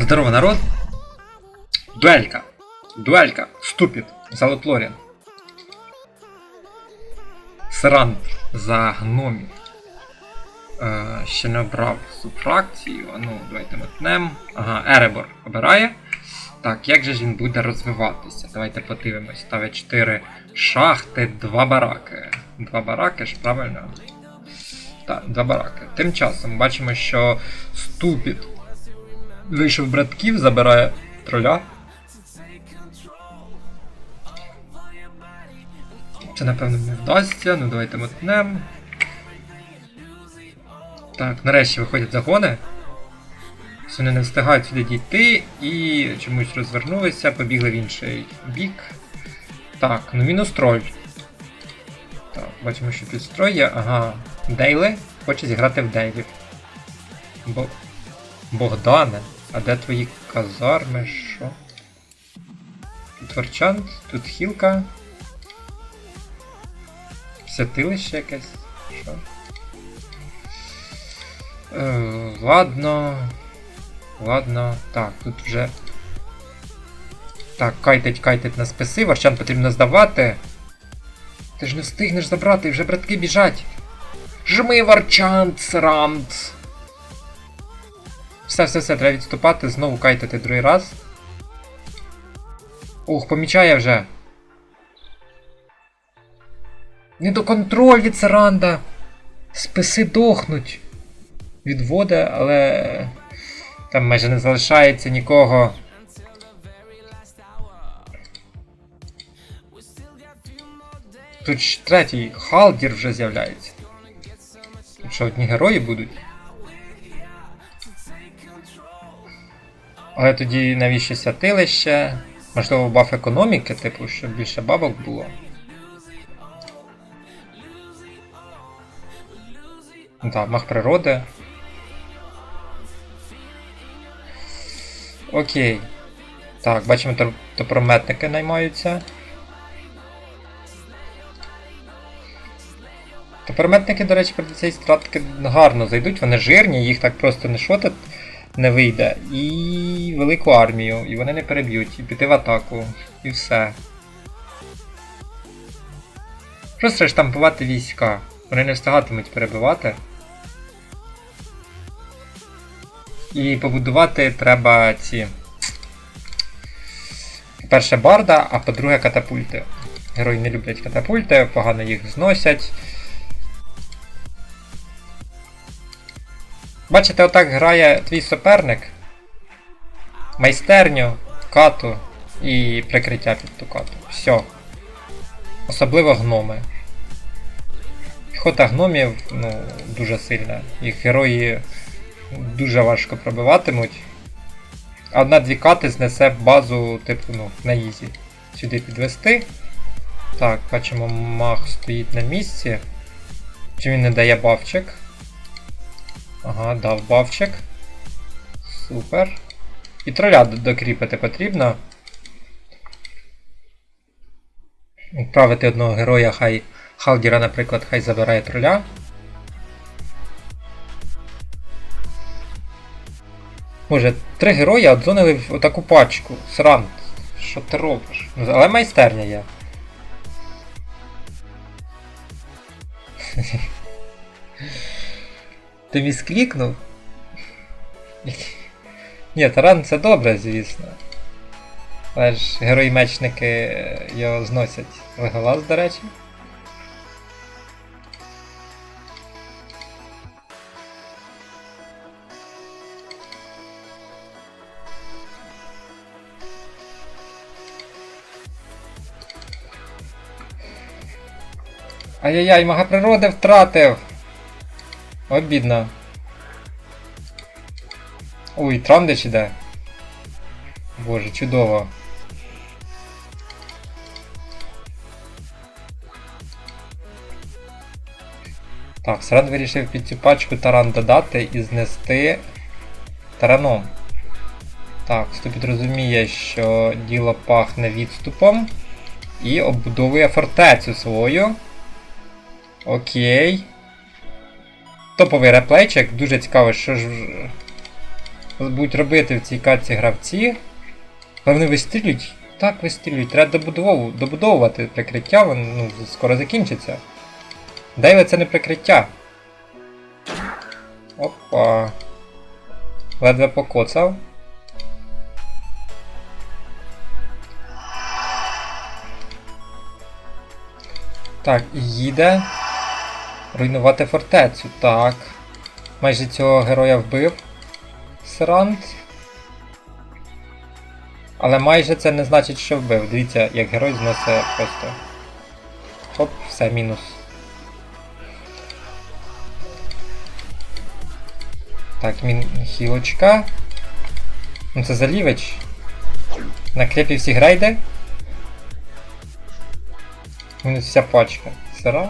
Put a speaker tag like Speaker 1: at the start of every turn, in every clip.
Speaker 1: Здорово, народ! Дуелька! Дуелька! Ступід! Залотлорін! Сарант за гномів. Е, ще не обрав субфракцію. Ну, давайте метнем. Ага, Еребор обирає. Так, як же ж він буде розвиватися? Давайте подивимось. Ставить 4 шахти, 2 бараки. 2 бараки ж, правильно? Так, 2 бараки. Тим часом бачимо, що ступід вийшов братків, забирає троля. Це напевно не вдасться, ну давайте мотнем. Так, нарешті виходять загони. Вони не встигають сюди дійти і чомусь розвернулися, побігли в інший бік. Так, ну мінус троль. Так, бачимо, що тут строй є. Ага. Дейли хоче зіграти в Дейлів. Бо... Богдане, а де твої казарми? Що? Тут Варчант, тут хілка. Святилище якесь. Що? Е, ладно. Ладно. Так, тут вже. Так, кайтить, кайтить на списи, Варчан потрібно здавати. Ти ж не встигнеш забрати, вже братки біжать. Жми Варчант, срант. Все, все, все, треба відступати, знову кайтити другий раз. Ох, помічає вже. Недоконтроль від Саранда. Списи дохнуть. Відвода, але. Там майже не залишається нікого. Тут третій Халдір вже з'являється. Що одні герої будуть? Але тоді навіщо святилище? Можливо, баф економіки, типу, щоб більше бабок було. Ну Так, мах природи. Окей. Так, бачимо, топорометники наймаються. Топорометники, до речі, проти цієї стратки гарно зайдуть, вони жирні, їх так просто не шотить не вийде. І велику армію, і вони не переб'ють, і піти в атаку, і все. Просто штампувати війська. Вони не встигатимуть перебивати. І побудувати треба ці. По-перше, барда, а по-друге, катапульти. Герої не люблять катапульти, погано їх зносять. Бачите, отак грає твій суперник. Майстерню, кату і прикриття під ту кату. Все. Особливо гноми. Піхота гномів ну, дуже сильна. Їх герої дуже важко пробиватимуть. А Одна-дві кати знесе базу, типу, ну, на ізі. Сюди підвести. Так, бачимо, мах стоїть на місці. Чи він не дає бавчик? Ага, дав бавчик. Супер. І троля докріпити потрібно. Відправити одного героя, хай Халдіра, наприклад, хай забирає троля. Боже, три герої одзонили в таку пачку. Сран, що ти робиш? Але майстерня є. Ти місклікнув? Ні, таран це добре, звісно. Але ж герої-мечники його зносять. Леголас, до речі. Ай-яй-яй, мага природи втратив! Обідно. Ой, Трамдич іде. Боже, чудово. Так, Саран вирішив під цю пачку таран додати і знести тараном. Так, Ступід розуміє, що діло пахне відступом. І оббудовує фортецю свою. Окей. Топовий реплейчик, дуже цікаво, що ж будуть робити в цій катці гравці, але вони вистрілюють, так вистрілюють. Треба добудову, добудовувати прикриття, воно ну, скоро закінчиться. Дейве це не прикриття. Опа. Ледве покоцав. Так, їде. Руйнувати фортецю. Так. Майже цього героя вбив. Срант. Але майже це не значить, що вбив. Дивіться, як герой зносить просто. Хоп, все, мінус. Так, мін... хілочка. Ну це залівич. На крепі всі грейди. Мінус вся пачка. Сира.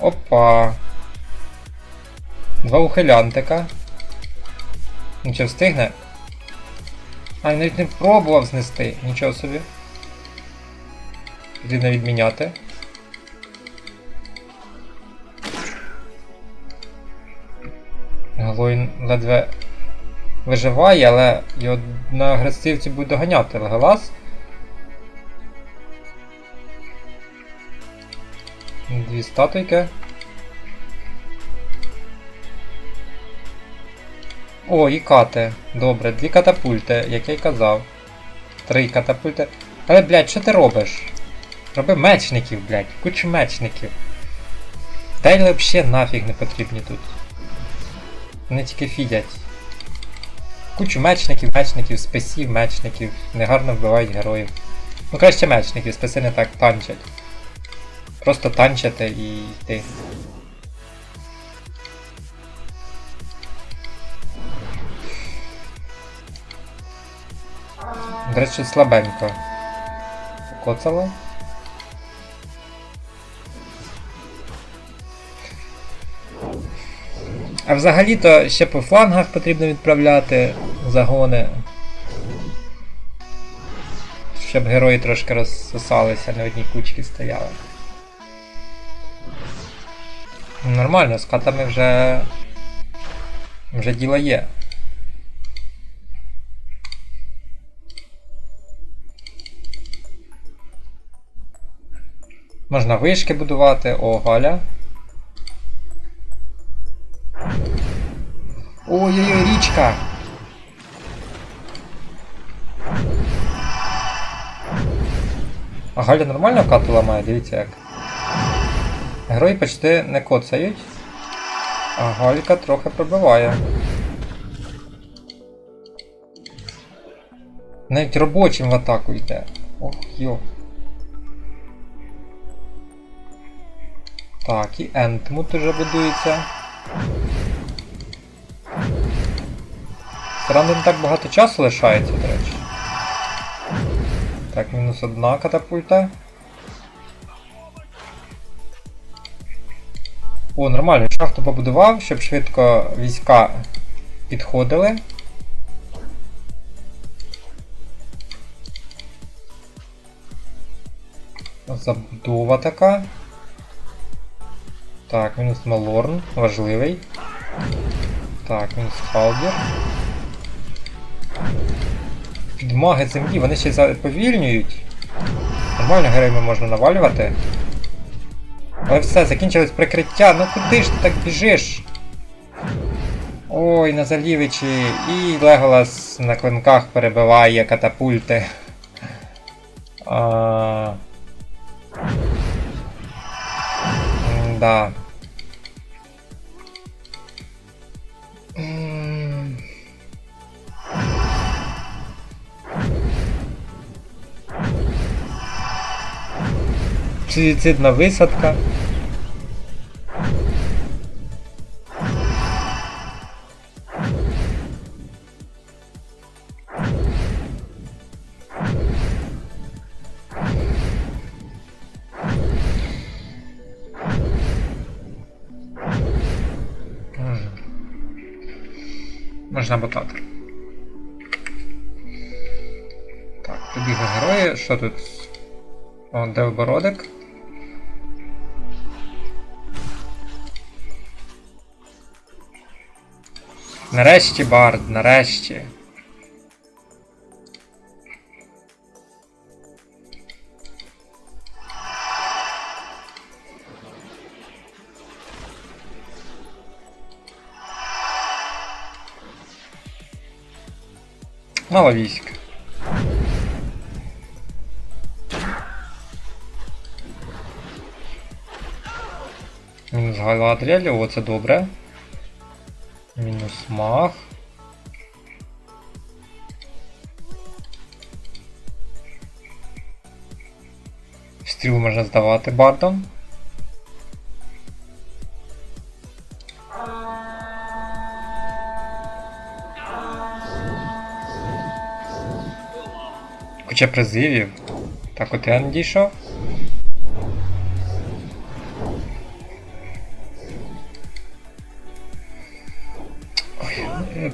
Speaker 1: Опа. Два ухилянтика. Нічого встигне. А, я навіть не пробував знести. Нічого собі. Потрібно відміняти. Галоїн ледве виживає, але його на агресивці буде доганяти Леголас. Дві статуйки. О, і кати. Добре, дві катапульти, як я й казав. Три катапульти. Але, блядь, що ти робиш? Роби мечників, блядь, кучу мечників. Дейли взагалі нафіг не потрібні тут. Вони тільки фідять. Кучу мечників, мечників, списів, мечників. Негарно вбивають героїв. Ну краще мечників, списи не так танчать. Просто танчати і йти. До речі, слабенько. Коцало. А взагалі-то ще по флангах потрібно відправляти загони. Щоб герої трошки розсосалися, не одній кучці стояли. Нормально, з катами вже. вже діло є. Можна вишки будувати, о, Галя. Ой-ой-ой, річка! А Галя нормально кату ламає, дивіться як. Герої почти не коцають. А Галька трохи пробиває. Навіть робочим в атаку йде. Ох, йо. Так, і Ентмут уже будується. Странно не так багато часу лишається, до речі. Так, мінус одна катапульта. О, нормально, шахту побудував, щоб швидко війська підходили. Забудова така. Так, мінус Малорн, важливий. Так, мінус Халдір. Підмаги землі, вони ще заповільнюють. Нормально героями можна навалювати. Але все, закінчилось прикриття. Ну куди ж ти так біжиш? Ой, на залівичі. І Леголас на клинках перебиває катапульти. А... Да. Суїцидна висадка. Можна ботати. Так, побігли герої. Що тут? О, де обородик? Нарешті, Бард, нарешті. Мало військ. Мінус Галадріель, о, це добре. Маг. Стріл можна здавати бардом. Куча призивів. Так, от я не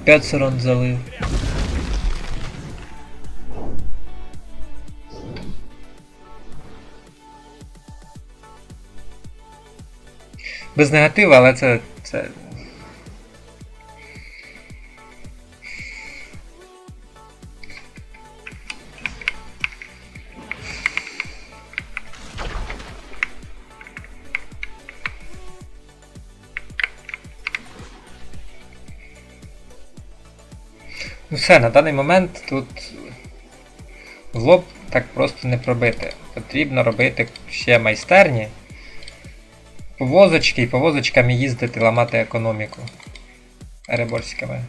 Speaker 1: опять саран залив. Без негатива, але це. це. Ну все, на даний момент тут лоб так просто не пробити. Потрібно робити ще майстерні. Повозочки і повозочками їздити, ламати економіку. Ереборськими.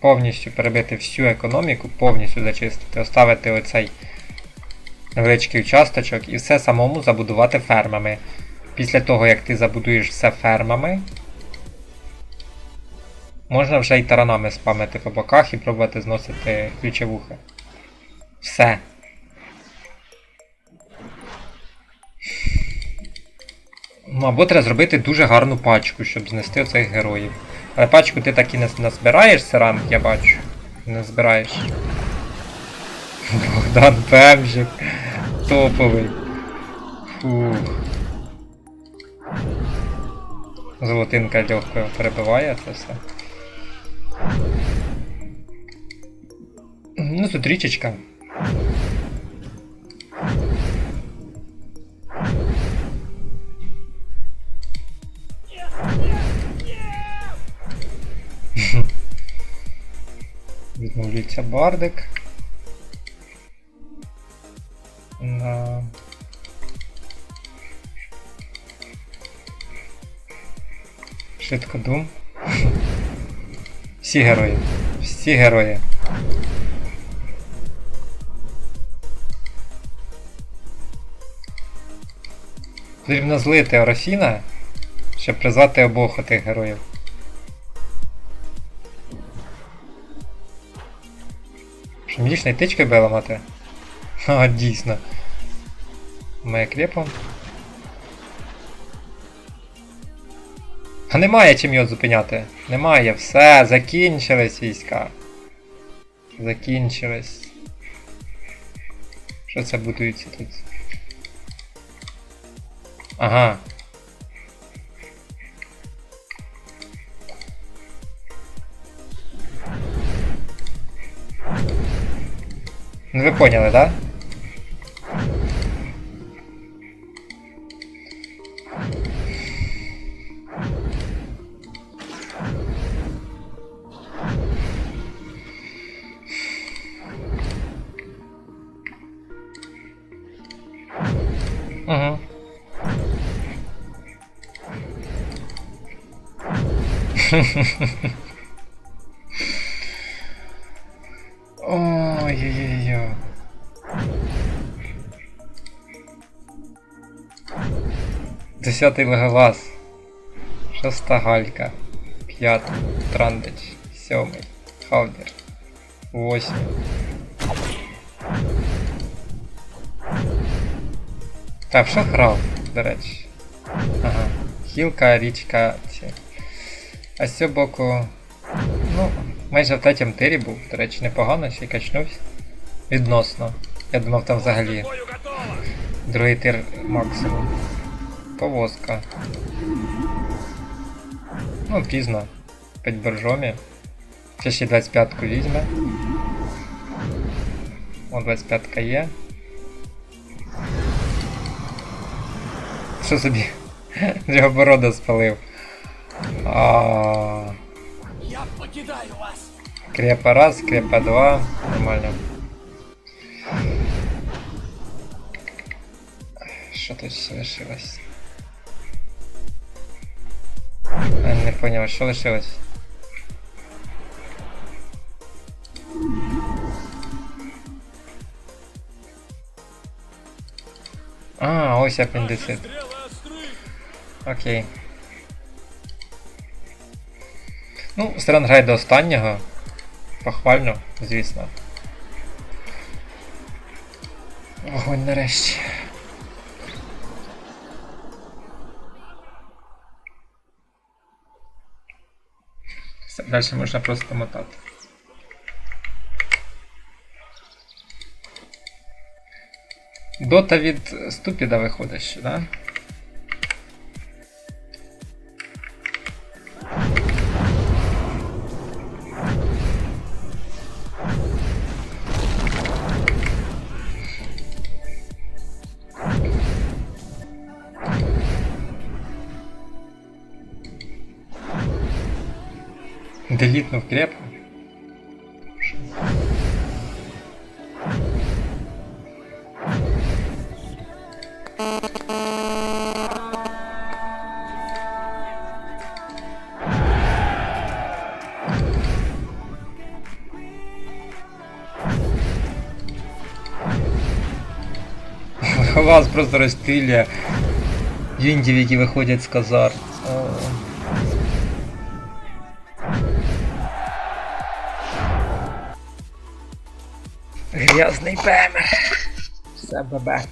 Speaker 1: Повністю перебити всю економіку, повністю зачистити, оставити оцей невеличкий участочок і все самому забудувати фермами. Після того, як ти забудуєш все фермами, можна вже й таранами спамити по боках і пробувати зносити ключовухи. Все. Ну, або треба зробити дуже гарну пачку, щоб знести оцих героїв. Але пачку ти так і не назбираєш, Саран, я бачу. Не збираєш. Богдан Пемжик. Топовий. Фух. Золотинка легко перебиває це все. Ну тут річечка. Відновлюється бардик. На... Швидкодум. Всі герої. Всі герої. Потрібно злити Орофіна, щоб призвати обох отих героїв. Що мілічної тички буде ламати? Ха, дійсно. Моє крепом. А немає чим його зупиняти. Немає, все, закінчились війська. Закінчились. Що це будується тут? Ага. Ну ви поняли, да? Ой-ой-ой. Десятий леголас. Шоста галька. П'ятий. Трандич. Сьомий. Халдер. Восьмий. Так, що грав, до речі. Ага. Хілка, річка, ці. А з цього боку. Ну, майже в третьому тирі був, до речі, непогано, ще й качнувся. Відносно. Я думав там взагалі другий тир максимум. Повозка. Ну, пізно. П'ять боржомі. Ще ще 25-ку візьме. О, 25-ка є. Що собі? Його борода спалив. А,
Speaker 2: Я покидаю вас!
Speaker 1: крепа раз, крепа два. Нормально. Що тут ще лишилось? А, не поняв, що лишилось? А, ось апендицит.
Speaker 2: Стрелы остры!
Speaker 1: Ну, Стеренграй до останнього. Похвально, звісно. Вогонь нарешті. Все, далі можна просто мотати. Дота від ступіда виходить ще, да? Делітнув креп. У вас просто розстрілля юнітів, які виходять з казар. О. Грязний бемер. Все бебе.